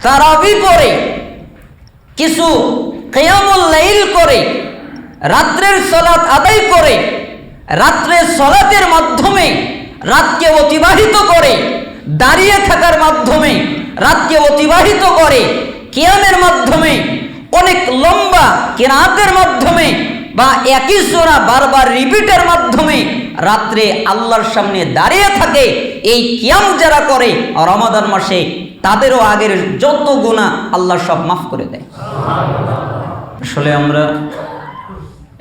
তারাবি করে কিছু কেয়ামুল লাইল করে, রাত্রের সলাৎ আদায় করে, রাত্রের সলাতের মাধ্যমে রাতকে অতিবাহিত করে, দাঁড়িয়ে থাকার মাধ্যমে রাতকে অতিবাহিত করে, কেয়ামের মাধ্যমে, অনেক লম্বা কেরাতের মাধ্যমে বা একই সোনা বারবার রিপিটের মাধ্যমে রাত্রে আল্লাহর সামনে দাঁড়িয়ে থাকে, এই কিয়াম যারা করে, রমাদান মাসে তাদেরও আগের যত গুণা আল্লাহ সব মাফ করে দেয়। আসলে আমরা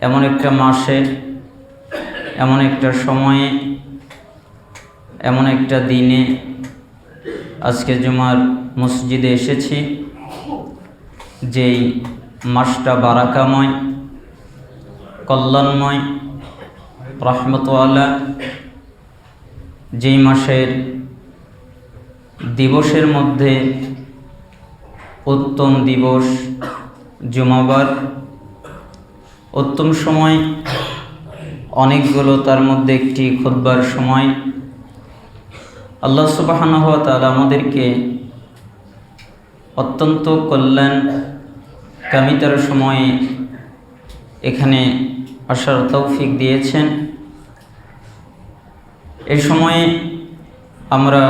এমন একটা মাসে, এমন একটা সময়ে, এমন একটা দিনে আজকে জুমার মসজিদে এসেছি, যেই মাসটা বারাকাময়, কল্যাণময় রহমতওয়ালা যেই মাসের দিবসের মধ্যে উত্তম দিবস জুমাবার। উত্তম সময় অনেকগুলো, তার মধ্যে একটি খুদ্বার সময়। আল্লাহ সুবাহানা তারা আমাদেরকে অত্যন্ত কল্যাণ কামিতার সময়ে এখানে আসার তৌফিক দিয়েছেন। এই সময়ে আমরা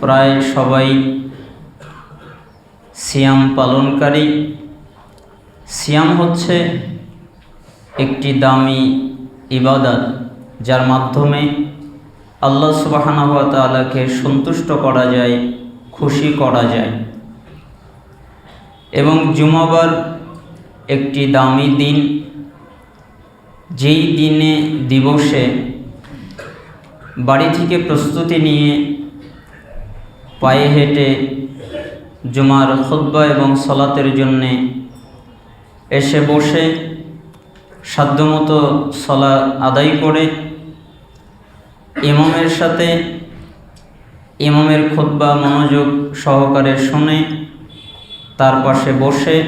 প্রায় সবাই সিয়াম পালনকারী। সিয়াম হচ্ছে একটি দামি ইবাদত যার মাধ্যমে আল্লাহ সুবাহানাহুয়া তালাকে সন্তুষ্ট করা যায়, খুশি করা যায়। এবং জুমাবার একটি দামি দিন, যেই দিনে দিবসে বাড়ি থেকে প্রস্তুতি নিয়ে পায়ে হেঁটে জুমার খুদ্া এবং সলাতের জন্যে এসে বসে সাধ্যমতো সলা আদায় করে ইমামের সাথে ইমামের খুদ্া মনোযোগ সহকারে শুনে তার পাশে বসে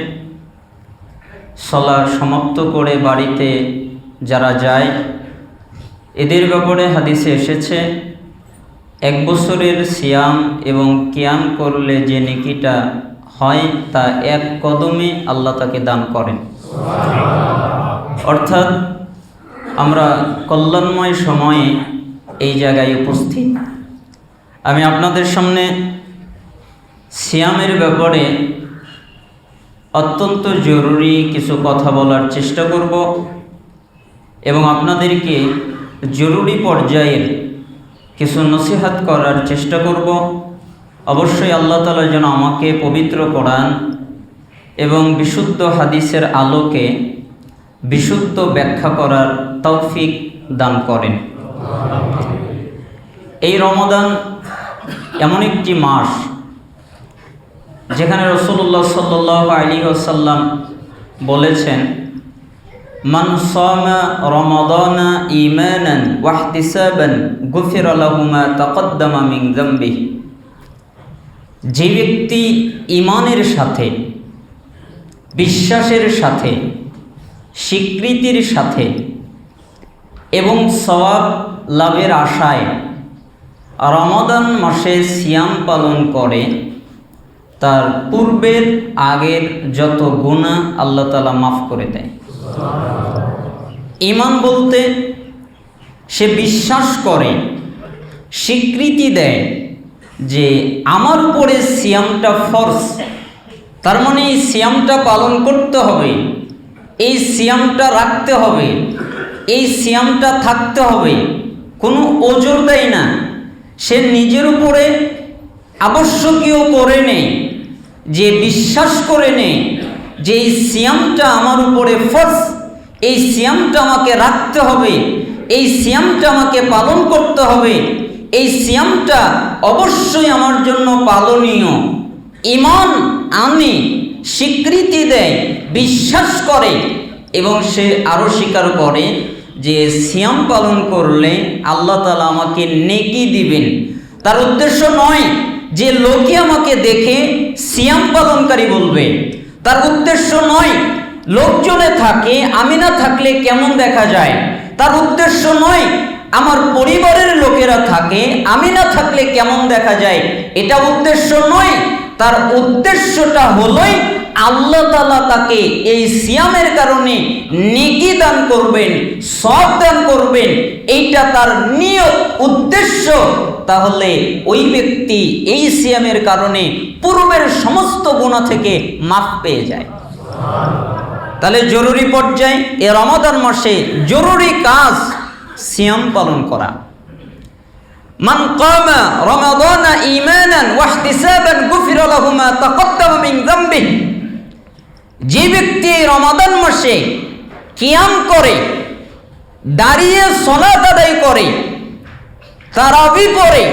সলা সমাপ্ত করে বাড়িতে যারা যায়, এদের ব্যাপারে হাদিসে এসেছে এক বছরের সিয়াম এবং কিয়াম করলে যে নেকিটা হয় তা এক কদমে আল্লাহ তাকে দান করেন। অর্থাৎ আমরা কল্যাণময় সময়ে এই জায়গায় উপস্থিত। আমি আপনাদের সামনে সিয়ামের ব্যাপারে অত্যন্ত জরুরি কিছু কথা বলার চেষ্টা করব এবং আপনাদেরকে জরুরি পর্যায়ের কিছু নসিহাত করার চেষ্টা করব। অবশ্যই আল্লাহ তালা যেন আমাকে পবিত্র করান এবং বিশুদ্ধ হাদিসের আলোকে বিশুদ্ধ ব্যাখ্যা করার তৌফিক দান করেন। এই রমদান এমন একটি মাস যেখানে রসুল্লাহ সাল্লাহ আলী আসাল্লাম বলেছেন মান সামা রমাদানা ঈমানান ওয়াহতিসাবান গুফির লাহুমা তাকদ্দামা মিন যামবিহি। যে ব্যক্তি ইমানের সাথে, বিশ্বাসের সাথে, স্বীকৃতির সাথে এবং সওয়াব লাভের আশায় রমাদান মাসে সিয়াম পালন করে, তার পূর্বের আগের যত গুণা আল্লাহ তালা মাফ করে দেয়। ইমান বলতে সে বিশ্বাস করে, স্বীকৃতি দেয় যে আমার উপরে সিয়ামটা ফর্স তার মানে এই সিয়ামটা পালন করতে হবে, এই সিয়ামটা রাখতে হবে, এই সিয়ামটা থাকতে হবে। কোনো ওজোর দেয় না। সে নিজের উপরে আবশ্যকীয় করে নেই যে বিশ্বাস করে নেই যে এই সিয়ামটা আমার উপরে ফর্স এই সিয়ামটা আমাকে রাখতে হবে, এই সিয়ামটা আমাকে পালন করতে হবে, এই সিয়ামটা অবশ্যই আমার জন্য পালনীয়। ইমান আনে, স্বীকৃতি দেয়, বিশ্বাস করে এবং সে আরও স্বীকার করে যে সিয়াম পালন করলে আল্লাহ তালা আমাকে নেকি দিবেন। তার উদ্দেশ্য নয় যে লোকে আমাকে দেখে সিয়াম পালনকারী বলবে। তার উদ্দেশ্য নয় লোকজনে থাকে আমি না থাকলে কেমন দেখা যায়? তার উদ্দেশ্য নয় আমার পরিবারের লোকেরা থাকে আমি না থাকলে কেমন দেখা যায়? এটা উদ্দেশ্য নয় তার উদ্দেশ্যটা হলোই আল্লাহ তালা তাকে এই সিয়ামের কারণে নেকি দান করবেন, সব দান করবেন, এইটা তার নিয়ত, উদ্দেশ্য। তাহলে ওই ব্যক্তি এই সিয়ামের কারণে পূর্বের সমস্ত গুণা থেকে মাফ পেয়ে যায়। তাহলে জরুরি পর্যায়ে এ রমাদান মাসে জরুরি কাজ সিয়াম পালন করা। মান কামা রমাদানা ঈমানান ওয়াহতিসাবান গুফিরা লাহু মা তাকাদ্দামা মিন যামবিহি। যে ব্যক্তি রমাদান মাসে কিয়াম করে, দাঁড়িয়ে সলাত আদায় করে, তারাবি করে,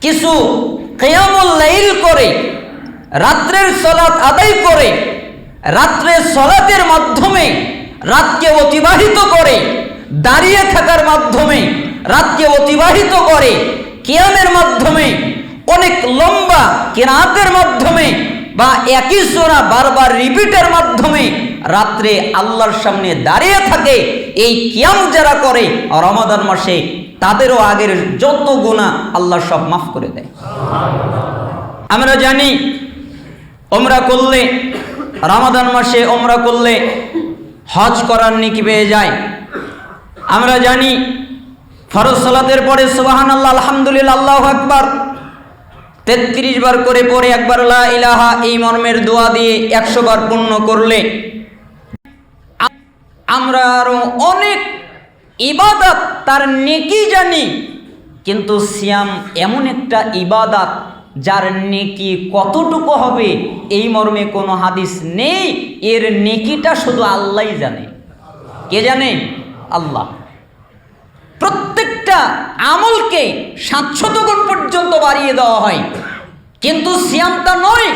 কিছু কেয়ামুল লাইল করে, রাত্রের সলাত আদায় করে, রাত্রের সলাতের মাধ্যমে রাতকে অতিবাহিত করে, দাঁড়িয়ে থাকার মাধ্যমে রাতকে অতিবাহিত করে কিয়ামের মাধ্যমে, অনেক লম্বা কেরাতের মাধ্যমে বা একই সোনা বারবার রিপিটের মাধ্যমে রাত্রে আল্লাহর সামনে দাঁড়িয়ে থাকে, এই কিয়াম যারা করে রমাদান মাসে, তাদেরও আগের যত গুণা আল্লাহ সব মাফ করে দেয়। আমরা জানি, ওমরা করলে, রমাদান মাসে ওমরা করলে হজ করার নিকি পেয়ে যায়। আমরা জানি ফরজ সালাতের পরে সুবাহান আল্লাহ আলহামদুলিল্লাহ, আল্লাহ আকবার। তেত্রিশ বার করে পরে একবার লা ইলাহা এই মর্মের দোয়া দিয়ে একশো বার পূর্ণ করলে আমরা আরও অনেক ইবাদত, তার নেকি জানি, কিন্তু সিয়াম এমন একটা ইবাদত যার নেকি কতটুকু হবে, এই মর্মে কোনো হাদিস নেই, এর নেকিটা শুধু আল্লাহই জানে। কে জানে? আল্লাহ। প্রত্যেকটা আমলকে সাতশত গুণ পর্যন্ত বাড়িয়ে দেওয়া হয়। কিন্তু সিয়ামটা নয়,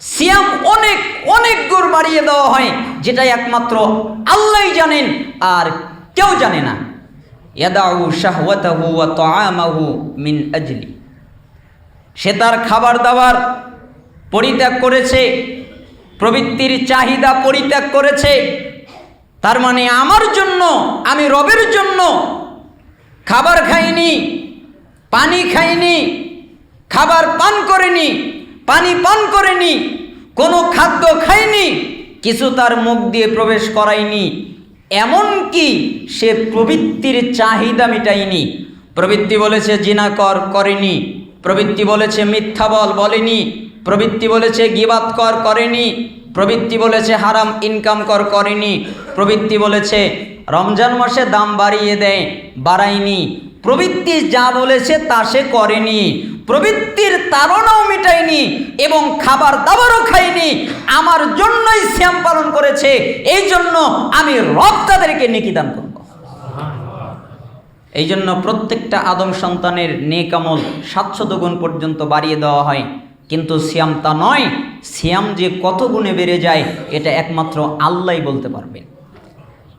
সিয়াম অনেক অনেক গুণ বাড়িয়ে দেওয়া হয়, যেটা একমাত্র আল্লাহই জানেন আর কেউ জানে না। মিন সে তার খাবার দাবার পরিত্যাগ করেছে, প্রবৃত্তির চাহিদা পরিত্যাগ করেছে। তার মানে আমার জন্য, আমি রবের জন্য খাবার খাইনি, পানি খাইনি, খাবার পান করেনি, পানি পান করেনি, কোনো খাদ্য খাইনি, কিছু তার মুখ দিয়ে প্রবেশ করায়নি। এমনকি সে প্রবৃত্তির চাহিদা মিটায়নি। প্রবৃত্তি বলেছে জিনা কর করেনি, প্রবৃত্তি বলেছে মিথ্যা বল বলেনি, প্রবৃত্তি বলেছে গিবাত কর করেনি, প্রবৃত্তি বলেছে হারাম ইনকাম কর করেনি, প্রবৃত্তি বলেছে রমজান মাসে দাম বাড়িয়ে দেয়, বাড়ায়নি। প্রবৃত্তি যা বলেছে তা সে করেনি। প্রবৃত্তির তাড়নাও মেটায়নি এবং খাবার দাবারও খায়নি। আমার জন্যই শ্যাম পালন করেছে, এই জন্য আমি রব তাদেরকে নেকি দান করব। এই জন্য প্রত্যেকটা আদম সন্তানের নেকামল সাতশত গুণ পর্যন্ত বাড়িয়ে দেওয়া হয়। কিন্তু শ্যাম তা নয় শ্যাম যে কত গুণে বেড়ে যায়, এটা একমাত্র আল্লাহই বলতে পারবেন